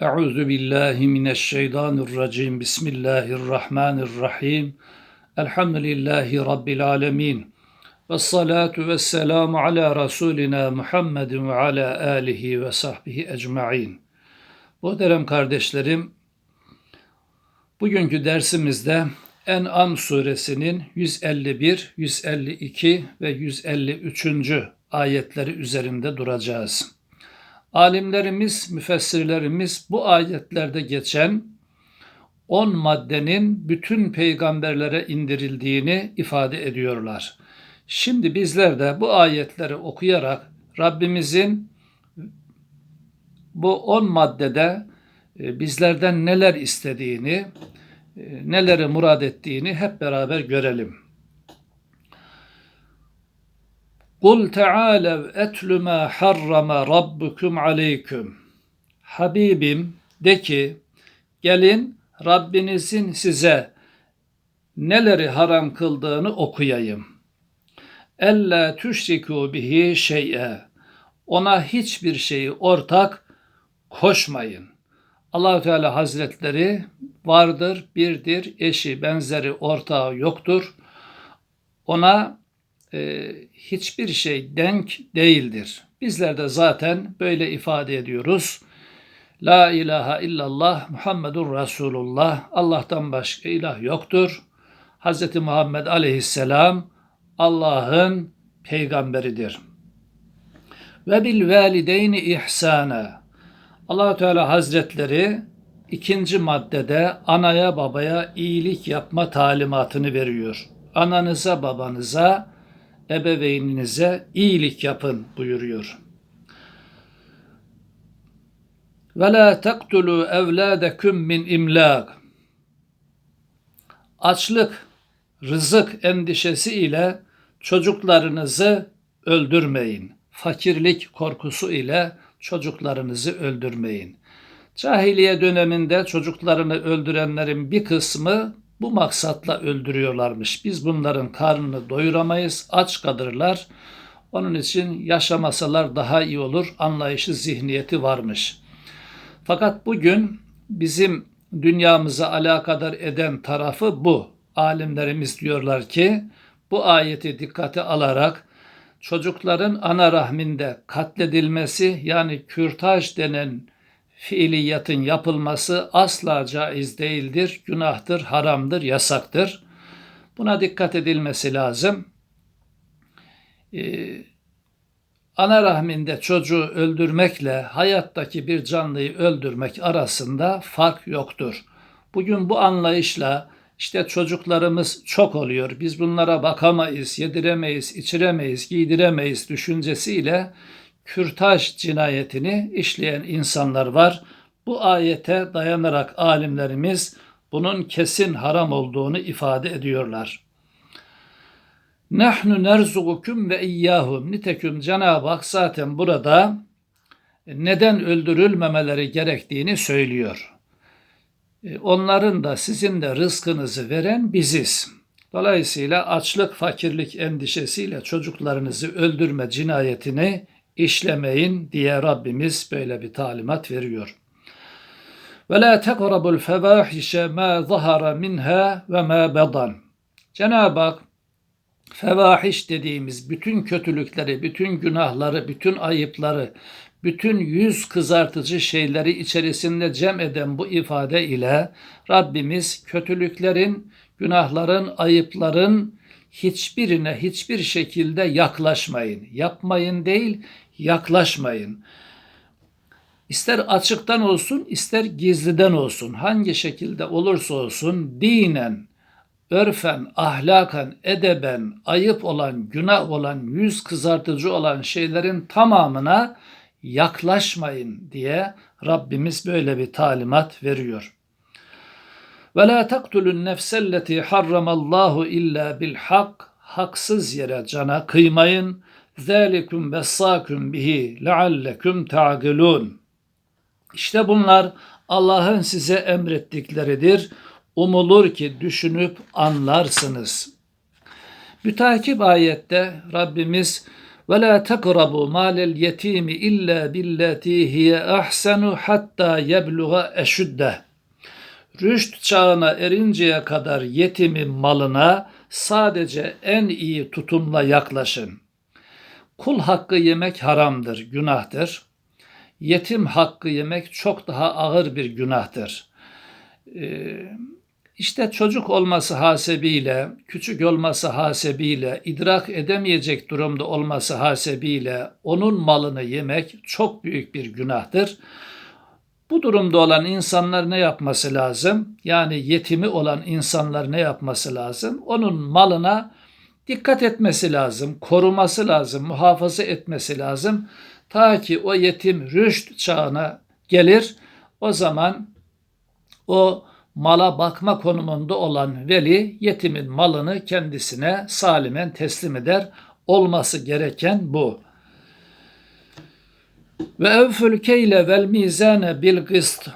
Euzu billahi mineşşeytanirracim. Bismillahirrahmanirrahim. Elhamdülillahi rabbil alamin. Ve salatu ve selamu ala Resulina Muhammedin ve ala alihi ve sahbihi ecmain. Muhterem kardeşlerim, bugünkü dersimizde En'am suresinin 151, 152 ve 153. ayetleri üzerinde duracağız. Alimlerimiz, müfessirlerimiz bu ayetlerde geçen 10 maddenin bütün peygamberlere indirildiğini ifade ediyorlar. Şimdi bizler de bu ayetleri okuyarak Rabbimizin bu 10 maddede e, bizlerden neler istediğini, e, neleri murad ettiğini hep beraber görelim. Kul teâlev etlü mâ harrama rabbukum aleyküm. Habibim de ki gelin Rabbinizin size neleri haram kıldığını okuyayım. Ella tüşriku bihi şey'e. Ona hiçbir şeyi ortak koşmayın. Allahu Teala Hazretleri vardır, birdir, eşi, benzeri, ortağı yoktur. Ona e, hiçbir şey denk değildir. Bizler de zaten böyle ifade ediyoruz. La ilahe illallah Muhammedur Resulullah. Allah'tan başka ilah yoktur. Hz. Muhammed aleyhisselam Allah'ın peygamberidir. Ve bil valideyni ihsana. allah Teala Hazretleri ikinci maddede anaya babaya iyilik yapma talimatını veriyor. Ananıza babanıza ebeveyninize iyilik yapın buyuruyor. Ve la taktulu evladekum min imlak. Açlık, rızık endişesi ile çocuklarınızı öldürmeyin. Fakirlik korkusu ile çocuklarınızı öldürmeyin. Cahiliye döneminde çocuklarını öldürenlerin bir kısmı bu maksatla öldürüyorlarmış. Biz bunların karnını doyuramayız, aç kalırlar. Onun için yaşamasalar daha iyi olur anlayışı zihniyeti varmış. Fakat bugün bizim dünyamıza alakadar eden tarafı bu. Alimlerimiz diyorlar ki bu ayeti dikkate alarak çocukların ana rahminde katledilmesi yani kürtaj denen fiiliyatın yapılması asla caiz değildir, günahtır, haramdır, yasaktır. Buna dikkat edilmesi lazım. Ee, ana rahminde çocuğu öldürmekle hayattaki bir canlıyı öldürmek arasında fark yoktur. Bugün bu anlayışla işte çocuklarımız çok oluyor. Biz bunlara bakamayız, yediremeyiz, içiremeyiz, giydiremeyiz düşüncesiyle kürtaj cinayetini işleyen insanlar var. Bu ayete dayanarak alimlerimiz bunun kesin haram olduğunu ifade ediyorlar. Nahnu nerzukukum ve iyyahum. Niteküm Cenab-ı Hak zaten burada neden öldürülmemeleri gerektiğini söylüyor. E, onların da sizin de rızkınızı veren biziz. Dolayısıyla açlık, fakirlik endişesiyle çocuklarınızı öldürme cinayetini işlemeyin diye Rabbimiz böyle bir talimat veriyor. Ve la tekrabul fevahişe ma zahara minha ve ma bedan. Cenab-ı Hak fevahiş dediğimiz bütün kötülükleri, bütün günahları, bütün ayıpları, bütün yüz kızartıcı şeyleri içerisinde cem eden bu ifade ile Rabbimiz kötülüklerin, günahların, ayıpların hiçbirine hiçbir şekilde yaklaşmayın. Yapmayın değil, yaklaşmayın. İster açıktan olsun, ister gizliden olsun, hangi şekilde olursa olsun dinen, örfen, ahlaken, edeben, ayıp olan, günah olan, yüz kızartıcı olan şeylerin tamamına yaklaşmayın diye Rabbimiz böyle bir talimat veriyor. Ve la taktulun nefselleti harramallahu illa bil hak. Haksız yere cana kıymayın. Zalikum vessakum bihi leallekum ta'gilun. İşte bunlar Allah'ın size emrettikleridir. Umulur ki düşünüp anlarsınız. Mütakip ayette Rabbimiz la takrabu malel yetimi illa billati hiye ahsenu hatta yebluğa eşüddeh. Rüşt çağına erinceye kadar yetimin malına sadece en iyi tutumla yaklaşın. Kul hakkı yemek haramdır, günahtır. Yetim hakkı yemek çok daha ağır bir günahtır. Ee, işte çocuk olması hasebiyle, küçük olması hasebiyle, idrak edemeyecek durumda olması hasebiyle onun malını yemek çok büyük bir günahtır. Bu durumda olan insanlar ne yapması lazım? Yani yetimi olan insanlar ne yapması lazım? Onun malına dikkat etmesi lazım, koruması lazım, muhafaza etmesi lazım. Ta ki o yetim rüşt çağına gelir. O zaman o mala bakma konumunda olan veli yetimin malını kendisine salimen teslim eder. Olması gereken bu. Ve evfül keyle vel mizane bil gıst.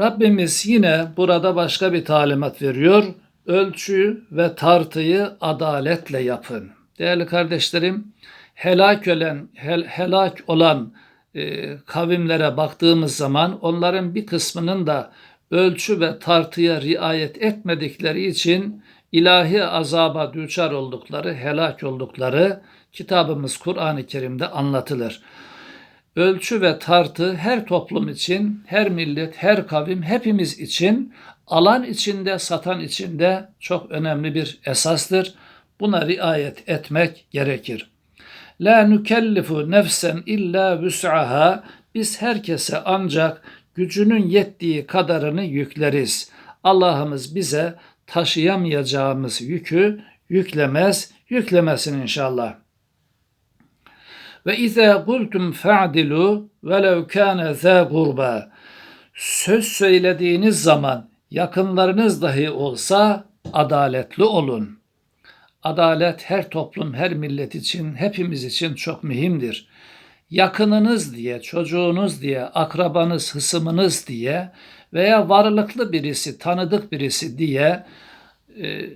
Rabbimiz yine burada başka bir talimat veriyor. Ölçü ve tartıyı adaletle yapın. Değerli kardeşlerim, helak olan, hel, helak olan e, kavimlere baktığımız zaman onların bir kısmının da ölçü ve tartıya riayet etmedikleri için ilahi azaba düçar oldukları, helak oldukları kitabımız Kur'an-ı Kerim'de anlatılır. Ölçü ve tartı her toplum için, her millet, her kavim, hepimiz için alan içinde, satan içinde çok önemli bir esastır. Buna riayet etmek gerekir. La nukellifu nefsen illa vüs'aha. Biz herkese ancak gücünün yettiği kadarını yükleriz. Allah'ımız bize taşıyamayacağımız yükü yüklemez, yüklemesin inşallah. Ve izâ kultum fa'dilu velev kâne zâ gurba. Söz söylediğiniz zaman yakınlarınız dahi olsa adaletli olun. Adalet her toplum, her millet için, hepimiz için çok mühimdir. Yakınınız diye, çocuğunuz diye, akrabanız, hısımınız diye veya varlıklı birisi, tanıdık birisi diye e,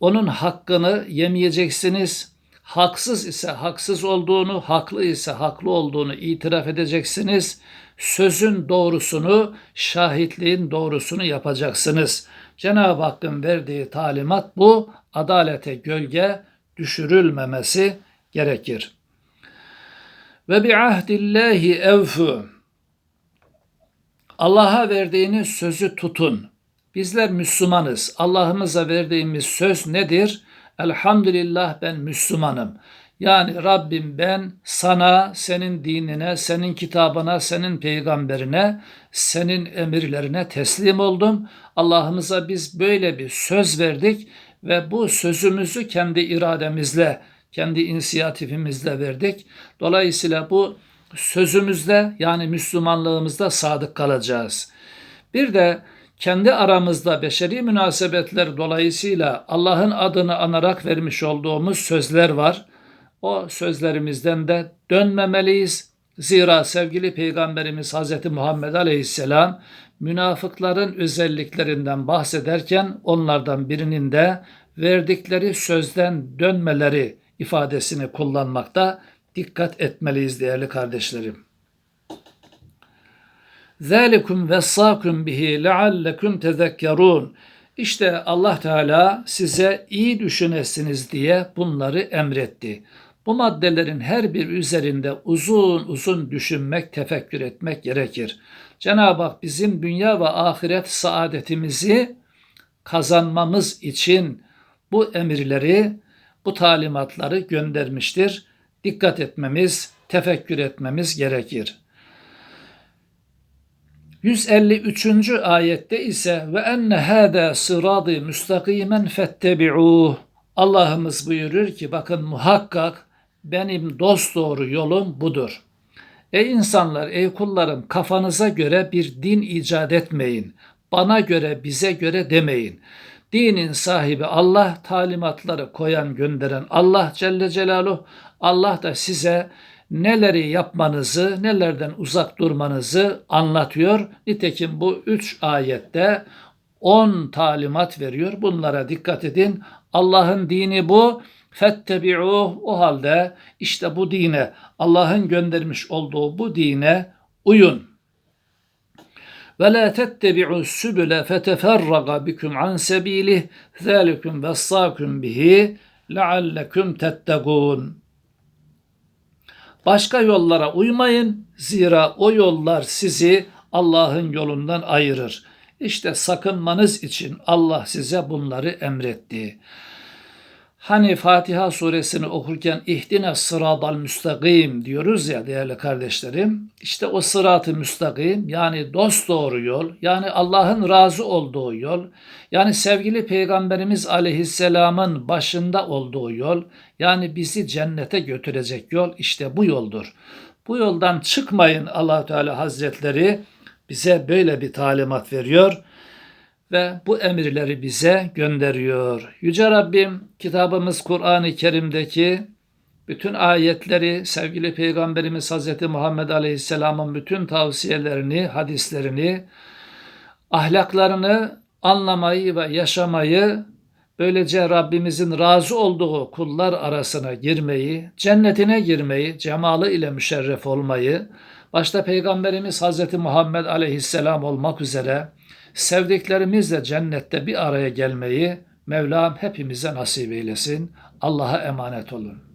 onun hakkını yemeyeceksiniz. Haksız ise haksız olduğunu, haklı ise haklı olduğunu itiraf edeceksiniz. Sözün doğrusunu, şahitliğin doğrusunu yapacaksınız. Cenab-ı Hakk'ın verdiği talimat bu. Adalete gölge düşürülmemesi gerekir. Ve bi ahdillahi evfu. Allah'a verdiğiniz sözü tutun. Bizler Müslümanız. Allah'ımıza verdiğimiz söz nedir? Elhamdülillah ben Müslümanım. Yani Rabbim ben sana, senin dinine, senin kitabına, senin peygamberine, senin emirlerine teslim oldum. Allah'ımıza biz böyle bir söz verdik ve bu sözümüzü kendi irademizle, kendi inisiyatifimizle verdik. Dolayısıyla bu sözümüzde yani Müslümanlığımızda sadık kalacağız. Bir de kendi aramızda beşeri münasebetler dolayısıyla Allah'ın adını anarak vermiş olduğumuz sözler var. O sözlerimizden de dönmemeliyiz. Zira sevgili Peygamberimiz Hz. Muhammed Aleyhisselam münafıkların özelliklerinden bahsederken onlardan birinin de verdikleri sözden dönmeleri ifadesini kullanmakta dikkat etmeliyiz değerli kardeşlerim. Zalikum vessakum bihi leallekum tezekkerun. İşte Allah Teala size iyi düşünesiniz diye bunları emretti. Bu maddelerin her bir üzerinde uzun uzun düşünmek, tefekkür etmek gerekir. Cenab-ı Hak bizim dünya ve ahiret saadetimizi kazanmamız için bu emirleri, bu talimatları göndermiştir. Dikkat etmemiz, tefekkür etmemiz gerekir. 153. ayette ise ve enne hâdâ sıradı müstakimen fettebi'ûh. Allah'ımız buyurur ki bakın muhakkak benim dost doğru yolum budur. Ey insanlar, ey kullarım kafanıza göre bir din icat etmeyin. Bana göre, bize göre demeyin. Dinin sahibi Allah, talimatları koyan, gönderen Allah Celle Celaluhu. Allah da size neleri yapmanızı, nelerden uzak durmanızı anlatıyor. Nitekim bu üç ayette on talimat veriyor. Bunlara dikkat edin. Allah'ın dini bu. Fettebi'uh o halde işte bu dine Allah'ın göndermiş olduğu bu dine uyun. Ve la tettebi'u sübüle feteferraga bikum an sebilih zalikum vessakum bihi leallekum tettegûn. Başka yollara uymayın. Zira o yollar sizi Allah'ın yolundan ayırır. İşte sakınmanız için Allah size bunları emretti. Hani Fatiha suresini okurken ihdine sıradal müstakim diyoruz ya değerli kardeşlerim. İşte o sıratı müstakim yani dost doğru yol yani Allah'ın razı olduğu yol yani sevgili Peygamberimiz aleyhisselamın başında olduğu yol yani bizi cennete götürecek yol işte bu yoldur. Bu yoldan çıkmayın allah Teala Hazretleri bize böyle bir talimat veriyor ve bu emirleri bize gönderiyor. Yüce Rabbim kitabımız Kur'an-ı Kerim'deki bütün ayetleri sevgili Peygamberimiz Hz. Muhammed Aleyhisselam'ın bütün tavsiyelerini, hadislerini, ahlaklarını anlamayı ve yaşamayı böylece Rabbimizin razı olduğu kullar arasına girmeyi, cennetine girmeyi, cemalı ile müşerref olmayı, başta Peygamberimiz Hz. Muhammed Aleyhisselam olmak üzere sevdiklerimizle cennette bir araya gelmeyi Mevlam hepimize nasip eylesin. Allah'a emanet olun.